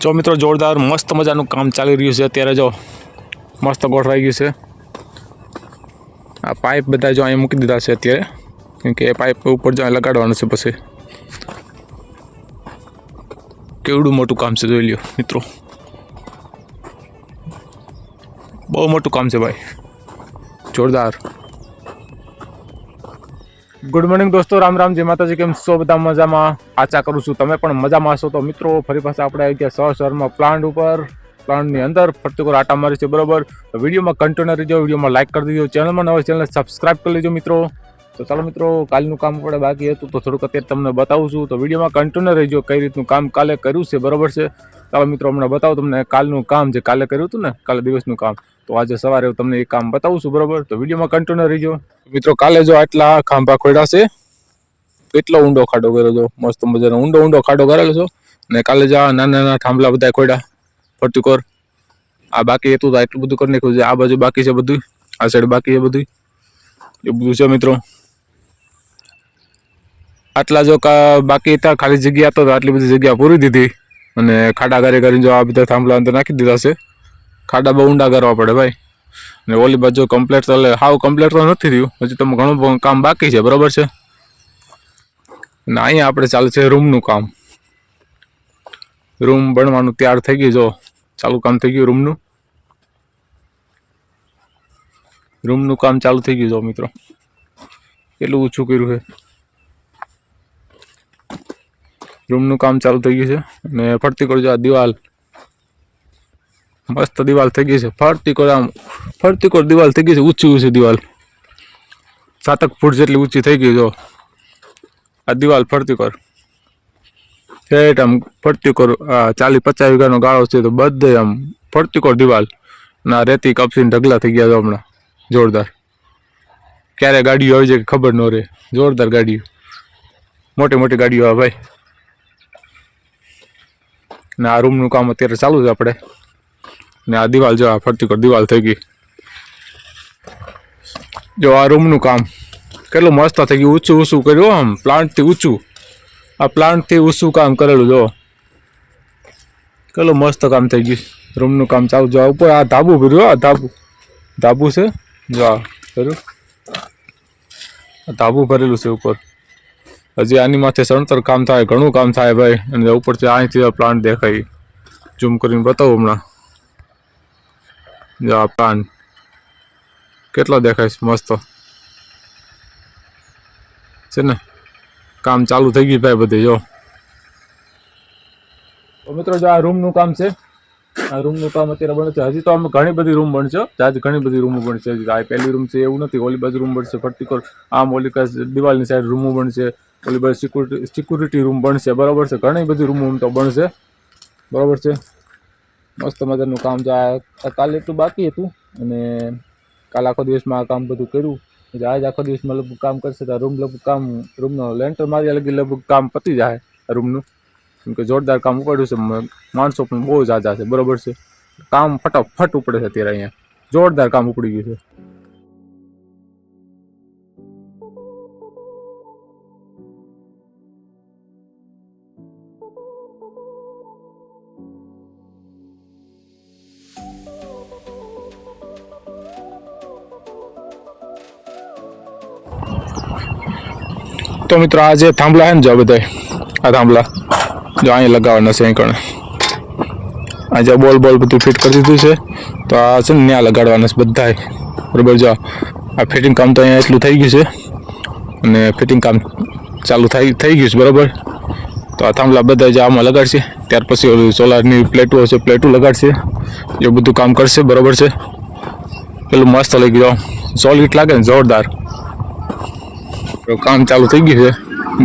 જો મિત્રો જોરદાર, મસ્ત મજાનું કામ ચાલી રહ્યું છે. અત્યારે જો મસ્ત ગોઠવાઈ ગયું છે. આ પાઇપ બધા જો અહીં મૂકી દીધા છે અત્યારે. કેમ કે એ પાઇપ ઉપર જો લગાડવાનું છે પછી. કેવડું મોટું કામ છે જોઈ લ્યો મિત્રો. બહુ મોટું કામ છે ભાઈ. જોરદાર. ગુડ મોર્નિંગ દોસ્તો, રામ રામ, જય માતાજી, કેમ છો? બધા મજામાં? આશા કરું છું તમે પણ મજામાં હશો. તો મિત્રો, ફરી પાછા આપણે આવી ગયા સહ પ્લાન્ટ ઉપર. પ્લાન્ટની અંદર ફરતી કોઈ આટા મારી છે, બરોબર? તો વિડીયોમાં કન્ટિન્યુ રહેજો, વિડીયોમાં લાઇક કરી દેજો. ચેનલમાં નવા ચેનલ સબસ્ક્રાઇબ કરી લેજો મિત્રો. તો ચાલો મિત્રો, કાલનું કામ આપણે બાકી હતું, તો થોડુંક અત્યારે તમને બતાવું છું. તો વિડીયોમાં કન્ટિન્યુ રહેજો, કઈ રીતનું કામ કાલે કર્યું છે, બરોબર છે? ચાલો મિત્રો, હમણાં બતાવું તમને કાલનું કામ જે કાલે કર્યું હતું ને, કાલે દિવસનું કામ. તો આજે સવારે હું તમને એ કામ બતાવું છું, બરાબર? તો વિડીયોમાં કન્ટિન્યુ રહીજો. મિત્રો, કાલે જો આટલા ખાંભા ખોડાશે કેટલો ઊંડો ખાડો કર્યો હતો મસ્ત મજાનો ઊંડો ઊંડો ખાડો કરેલો છો. અને કાલે જ આ નાના નાના થાંભલા બધા ખોડા ફરતીકોર આ બાકી હતું તો એટલું બધું કરી નાખ્યું છે. આ બાજુ બાકી છે બધું આ સાઈડ બાકી છે બધું એ બધું છે મિત્રો. આટલા જો કા બાકી હતા, ખાલી જગ્યા તો આટલી બધી જગ્યા પૂરી દીધી. અને ખાડા ગારી કરીને જો આ બધા થાંભલા અંદર નાખી દીધા છે. ખાડા બહુ ઊંડા કરવા પડે ભાઈ. અને ઓલી બાજુ કમ્પ્લેટ તો એટલે હાવ કમ્પ્લેટ તો નથી થયું. હજી તો ઘણું કામ બાકી છે, બરાબર છે? અને અહીંયા આપણે ચાલે છે રૂમનું કામ. રૂમ બનવાનું તૈયાર થઈ ગયું, જો. ચાલુ કામ થઈ ગયું રૂમનું. રૂમનું કામ ચાલુ થઈ ગયું, જો, મિત્રો. કેટલું ઓછું કર્યું છે? રૂમનું કામ ચાલુ થઈ ગયું છે. અને ફરતી કરજો આ દિવાલ. મસ્ત દિવાલ થઈ ગઈ છે. ફરતી કોર આમ, ફરતી કોર દિવાલ થઈ ગઈ છે, ઊંચી ઊંચી દિવાલ. સાતક ફૂટ જેટલી ઊંચી થઈ ગઈ જો. આ દિવાલ ફરતી કોર. ઠેઠ આમ ફરતી કોર, આ ચાલીસ પચાસ વીઘાનો ગાળો છે, તો બધે આમ ફરતી કોર દિવાલ. ના, રેતી કપસીને ઢગલા થઈ ગયા હમણાં, જોરદાર. ક્યારે ગાડીઓ આવી જાય ખબર ન રહે, જોરદાર ગાડીઓ. મોટી મોટી ગાડીઓ આવે ભાઈ. ના, આ રૂમનું કામ અત્યારે ચાલુ છે આપણે. ને આ દિવાલ જો આ ફરતી કર, દિવાલ થઈ ગઈ. જો આ રૂમનું કામ કેટલું મસ્ત થઈ ગયું, ઊંચું ઊંચું કર્યું આમ પ્લાન્ટથી ઊંચું. આ પ્લાન્ટથી ઊંચું કામ કરેલું, જો. કેટલું મસ્ત કામ થઈ ગયું રૂમનું કામ ચાલુ. જો ઉપર આ ધાબુ ભર્યું આ ધાબુ. ધાબુ છે, જો આ કર્યું ધાબુ ભરેલું છે ઉપર. હજી આની માથે સણતર કામ થાય, ઘણું કામ થાય ભાઈ. અને ઉપરથી અહીંથી પ્લાન્ટ દેખાય. ઝૂમ કરીને બતાવું હમણાં. જો આ કેટલો દેખાય છે? મસ્ત. છે ને? કામ ચાલુ થઈ ગયું ભાઈ બધે, જો. મિત્રો, જો આ રૂમનું કામ છે. આ રૂમનું કામ અત્યારે બને છે. હજી તો આમ ઘણી બધી રૂમ બનશે. આજે ઘણી બધી રૂમો બનશે. હજી આ પહેલી રૂમ છે, એવું નથી. ઓલી બાજુ રૂમ બનશે. ફરતીકોર આમ ઓલી દિવાલની સાઈડ રૂમો બનશે. ઓલી બાજુ સિક્યુરિટી સિક્યુરિટી રૂમ બનશે. બરાબર છે? ઘણી બધી રૂમો તો બનશે. બરાબર છે? મસ્ત મજાનું કામ છે આ કાલે એટલું બાકી હતું અને કાલ આખો દિવસમાં આ કામ બધું કર્યું. એટલે આજ આખો દિવસમાં લગભગ કામ કરશે તો રૂમ લગભગ કામ રૂમનો લેન્ટર મારી લગી લગભગ કામ પતી જાય રૂમનું. કેમ કે જોરદાર કામ ઉપાડ્યું છે માણસો પણ બહુ ઝાઝા છે, બરોબર છે. કામ ફટાફટ ઉપડે છે અત્યારે અહીંયા. જોરદાર કામ ઉપડી ગયું છે. તો મિત્રો, આ જે થાંભલા છે ને જો બધા આ થાંભલા, જો અહીં લગાવવાના છે અહીં કણે આ જે બોલ બોલ બધું ફિટ કરી દીધું છે, તો આ છે ને ત્યાં લગાડવાના છે બધાએ બરોબર, જો આ ફિટિંગ કામ તો અહીંયા એટલું થઈ ગયું છે, અને ફિટિંગ કામ ચાલુ થઈ થઈ ગયું છે, બરોબર. તો આ થાંભલા બધા જે આમાં લગાડશે, ત્યાર પછી ઓલું સોલારની પ્લેટો હશે પ્લેટો લગાડશે એ બધું કામ કરશે, બરોબર છે. પેલું મસ્ત લઈ ગયો સોલિડ લાગે ને, જોરદાર. કામ ચાલુ થઈ ગયું છે.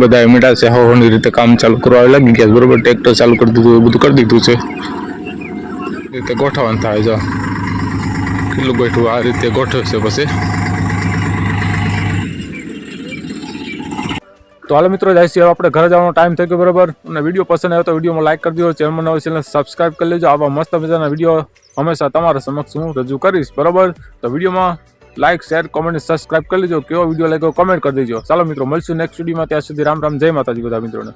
બધા મીઠા છે હવાની રીતે કામ ચાલુ કરવા લાગી ગયા બરોબર? ટ્રેક્ટર ચાલુ કરી દીધું બધું કરી દીધું છે. રીતે ગોઠવવાનું થાય જો કેટલું ગોઠવું, આ રીતે ગોઠવશે પછી. તો હાલ મિત્રો, જાય છે આપણે ઘરે જવાનો ટાઈમ થઈ ગયો, બરાબર? અને વીડિયો પસંદ આવ્યો તો વિડીયોમાં લાઈક કરી દો ચેનલમાં નવો ચેનલ સબસ્ક્રાઈબ કરી લેજો. આવા મસ્ત મજાના વીડિયો હંમેશા તમારા સમક્ષ હું રજૂ કરીશ, બરાબર? તો વિડીયોમાં લાઈક શેર કોમેન્ટ સબસ્ક્રાઇબ કરી લેજો કેવો વીડિયો લાગ્યો કોમેન્ટ કરી દેજો. ચાલો મિત્રો, મળશું નેક્સ્ટ વિડીયોમાં ત્યાં સુધી રામ રામ, જય માતાજી બધા મિત્રોને.